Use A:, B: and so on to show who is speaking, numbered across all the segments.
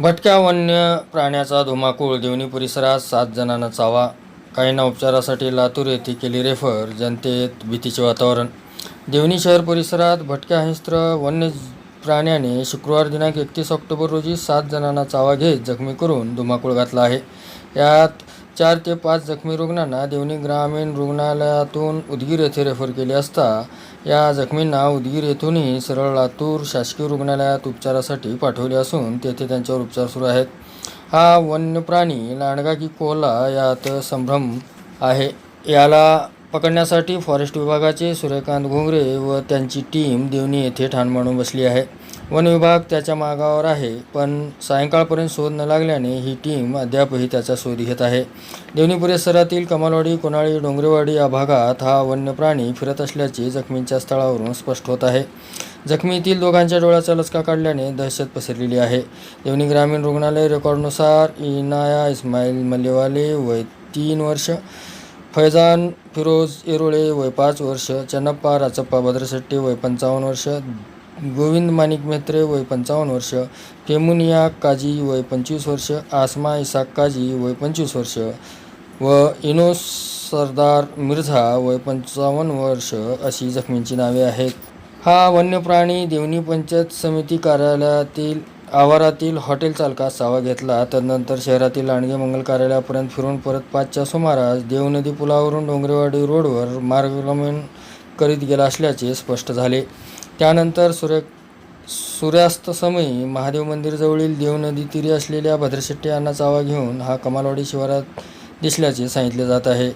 A: भटक्या वन्य प्राण्याचा धुमाकूळ देवणी परिसरात सात जणांना चावा. काहींना उपचारासाठी लातूर येथे केली रेफर जनतेत भीतीचे वातावरण. देवणी शहर परिसरात भटक्या हिंस्त्र वन्य प्राण्याने शुक्रवार दिनांक एकतीस ऑक्टोबर रोजी सात जणांना चावा घेत जखमी करून धुमाकूळ घातला आहे. यात चार ते पाच जखमी रुग्णांना देवणी ग्रामीण रुग्णालयातून उदगीर येथे रेफर केले असता या जखमींना उदगीर येथूनही सरळ लातूर शासकीय रुग्णालयात उपचारासाठी पाठवले असून तेथे त्यांच्यावर उपचार सुरू आहेत. हा वन्य प्राणी लांडगा की कोल्हा यात संभ्रम आहे. याला पकडण्यासाठी फॉरेस्ट विभागाचे सूर्यकांत घोंगरे व त्यांची टीम देवणी येथे ठाण मांडून बसली आहे. वन विभाग त्याच्या मागावर आहे पण सायंकाळपर्यंत शोध न लागल्याने ही टीम अद्यापही त्याचा शोध घेत आहे. देवणी परिसरातील कमालवाडी कोणाळी डोंगरेवाडी या भागात हा वन्य प्राणी फिरत असल्याचे जखमींच्या स्थळावरून स्पष्ट होत आहे. जखमीतील दोघांच्या डोळ्याचा लचका काढल्याने दहशत पसरलेली आहे. देवणी ग्रामीण रुग्णालय रेकॉर्डनुसार इनाया इस्माईल मल्लेवाले वय तीन वर्ष फैजान फिरोज एरोळे वय पाच वर्ष चन्नप्पा राचप्पा भद्रशेट्टी वय पंचावन्न वर्ष गोविंद माणिक मेत्रे वय पंचावन्न वर्ष केमुनिया काजी वय पंचवीस वर्ष आसमा इसाक काजी वय पंचवीस वर्ष व इनोस सरदार मिर्झा वय पंचावन्न वर्ष अशी जखमींची नावे आहेत. हा वन्य प्राणी देवणी पंचायत समिती कार्यालयातील आवारातील हॉटेल चालकास सावा घेतला तदनंतर शहरातील लांडगे मंगल कार्यालयापर्यंत फिरून परत पाचच्या सुमारास देवनदी पुलावरून डोंगरेवाडी रोडवर मार्गक्रमण करीत गेला असल्याचे स्पष्ट झाले. त्यानंतर सूर्य सूर्यास्तसमयी महादेव मंदिरजवळील देवनदी तीरी असलेल्या भद्रशेट्टी यांना चावा घेऊन हा कमालवाडी शिवारात दिसल्याचे सांगितले जात आहे.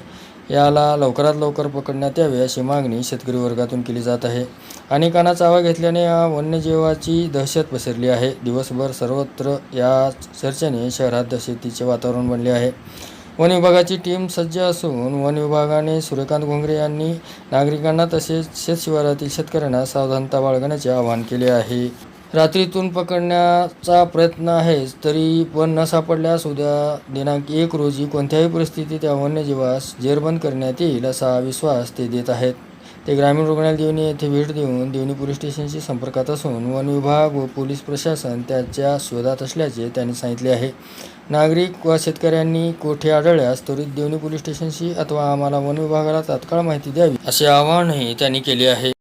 A: याला लवकरात लवकर पकडण्यात यावे अशी मागणी शेतकरी वर्गातून केली जात आहे. अनेकांना चावा घेतल्याने या वन्यजीवाची दहशत पसरली आहे. दिवसभर सर्वत्र या चर्चेने शहरात दहशतीचे वातावरण बनले आहे. वन विभागाची टीम सज्ज असून वन विभागाने सूर्यकांत घोंगरे यांनी नागरिकांना तसेच शेतशिवारातील शेतकऱ्यांना सावधानता बाळगण्याचे आवाहन केले आहे. रात्रीतून पकडण्याचा प्रयत्न आहेच तरी पण न सापडल्यास उद्या दिनांक एक रोजी कोणत्याही परिस्थितीत या वन्यजीवास जेरबंद करण्यात येईल असा विश्वास ते देत आहेत. ते ग्रामीण रुग्णालय देवणी येथे भेट देऊन देवणी पोलीस स्टेशनशी संपर्कात असून वन विभाग व पोलीस प्रशासन त्याच्या शोधात असल्याचे त्यांनी सांगितले आहे. नागरिक व शेतकऱ्यांनी कोठे आढळल्यास त्वरित देवणी पोलीस स्टेशनशी अथवा आम्हाला वन विभागाला तात्काळ माहिती द्यावी असे आवाहनही त्यांनी केले आहे.